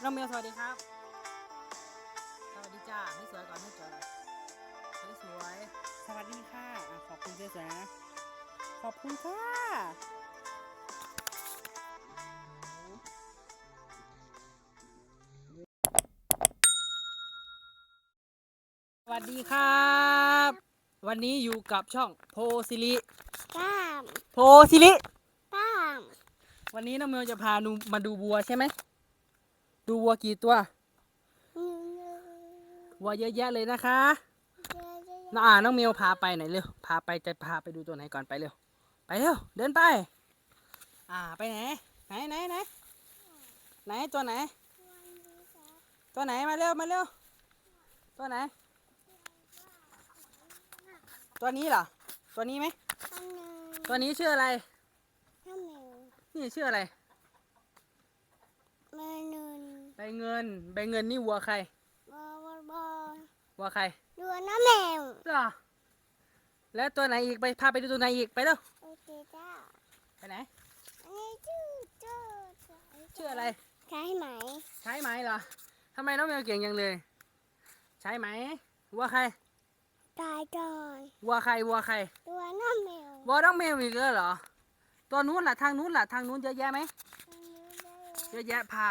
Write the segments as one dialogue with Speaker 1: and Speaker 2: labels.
Speaker 1: สวัสดีครับน้องเมลสวัสดีครับ สวัสดีจ้าให้สวยก่อนให้สวยก่อนให้สวย สวัสดีค่ะอะขอบคุณเจ๊สวยนะ ขอบคุณค่ะสวัสดีครับ วันนี้อยู่กับช่องโพซิลิ
Speaker 2: ป้าม
Speaker 1: โพซิลิ
Speaker 2: ป้าม
Speaker 1: วันนี้น้องเมลจะพานูมาดูวัวใช่ไหม ดูวัวกี่ตัว วัวเยอะแยะเลยนะคะน้องอ่าน้องเมลพาไปไหนเร็ว พาไปจะพาไปดูตัวไหนก่อนไปเร็ว ไปเร็ว เดินไป อ่าไปไหน ไหนไหนไหนไหนตัวไหน ตัวไหนมาเร็วมาเร็ว ตัวไหน ตัวนี้เหรอ ตัวนี้ไหม
Speaker 2: อันหนึ่ง
Speaker 1: ตัวนี้ชื่ออะไร
Speaker 2: ข้าวเหนียว
Speaker 1: นี่ชื่ออะไร
Speaker 2: เมนู
Speaker 1: ใบเงินใบเงินนี่วัวใคร
Speaker 2: บอบอบอ
Speaker 1: วัวใคร
Speaker 2: ดูน้ำแมว
Speaker 1: เหรอแล้วตัวไหนอีกไปพาไปดูตัวไหนอีกไปเร็ว
Speaker 2: โอเคจ้า
Speaker 1: ไปไหน
Speaker 2: อันนี้ชื่อชื่อ
Speaker 1: ชื่ออะไร
Speaker 2: ใช่ไหม
Speaker 1: ใช้ไหมเหรอทำไมน้องแมวเก่งจังเลย ใช้ไหมวัวใคร
Speaker 2: ตายก่อน
Speaker 1: วัวใครวัวใคร
Speaker 2: ตัวน้ำแมว
Speaker 1: วัวน้องแมวอีกแล้วเหรอตัวนู้นล่ะทางนู้นล่ะทางนู้นเยอะแยะไหม
Speaker 2: อันนี้ได้
Speaker 1: เยอะแยะพา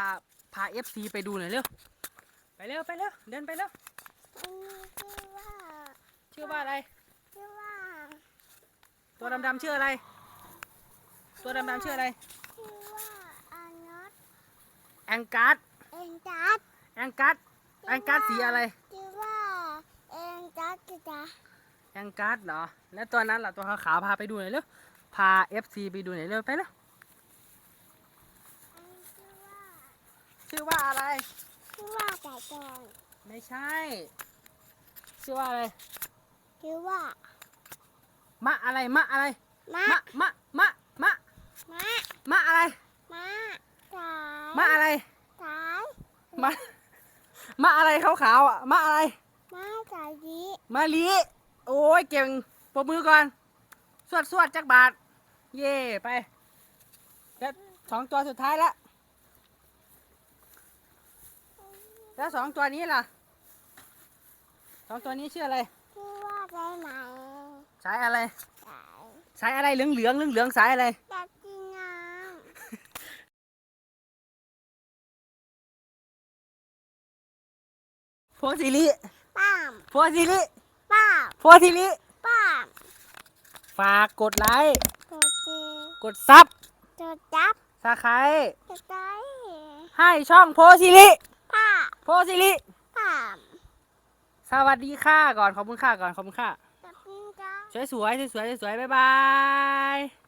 Speaker 1: พาเอฟซีไปดูหน่อยเร็ว ไปเร็วไปเร็วเดินไปเร็ว
Speaker 2: อันนี้ชื่อว่า
Speaker 1: ชื่อว่าอะไร
Speaker 2: ชื่อว่า
Speaker 1: ตัวดำๆชื่ออะไร ตัวดำๆชื่ออะไร
Speaker 2: ชื่อว่าอานัท
Speaker 1: แองการ์ด
Speaker 2: เอ็นจัด
Speaker 1: แองการ์ดแองการ์ดสีอะไร
Speaker 2: ชื่อว่าเอ็นจัดจ้ะ
Speaker 1: แองการ์ดเหรอ แล้วตัวนั้นล่ะตัวขาวๆพาไปดูหน่อยเร็วพาเอฟซีไปดูหน่อยเร็วไปเร็ว
Speaker 2: อันนี้ชื่อว่า
Speaker 1: ชื่อว่าอะไร
Speaker 2: ชื่อว่าไก่กอง
Speaker 1: ไม่ใช่ ชื่อว่าอะไร
Speaker 2: ชื่อว่ามะ
Speaker 1: อะไรมะอะไร
Speaker 2: มะ
Speaker 1: มะมะมะมะ
Speaker 2: มะ
Speaker 1: มะอะไร
Speaker 2: มะสาย
Speaker 1: มะอะไร
Speaker 2: สาย
Speaker 1: มะมะอะไรขาวๆอะมะอะไร
Speaker 2: มะสายดี
Speaker 1: มะลิโอ้ยเก่งปรบมือก่อน สวดสวดจักบาท เย่ไปแล้วสองตัวสุดท้ายละ แล้วสองตัวนี้ล่ะ สองตัวนี้ชื่ออะไร
Speaker 2: ชื่อว่าได้ไหม
Speaker 1: สายอะไร
Speaker 2: สาย
Speaker 1: สายอะไรเหลืองเหลืองเหลืองเหลืองๆสายอะไร
Speaker 2: อยากกินน้
Speaker 1: โพซิลิำ
Speaker 2: ป้าม
Speaker 1: โพซิลิ
Speaker 2: ป้าม
Speaker 1: โพซิลิ
Speaker 2: ป้าม
Speaker 1: ฝากกดไลค์
Speaker 2: ตัวเจ
Speaker 1: กดซับ
Speaker 2: ตัวจับ
Speaker 1: สาไคร
Speaker 2: ตัวใจ
Speaker 1: ให้ช่องโพซิลิ
Speaker 2: ป้า
Speaker 1: โพซิลิ
Speaker 2: ป้าม
Speaker 1: สวัสดีค่ะก่อนขอบคุณค่ะก่อนขอบคุณค่ะ
Speaker 2: ตัวปิ้งจ้า
Speaker 1: สวยสวยสวยสวยๆบ๊ายบาย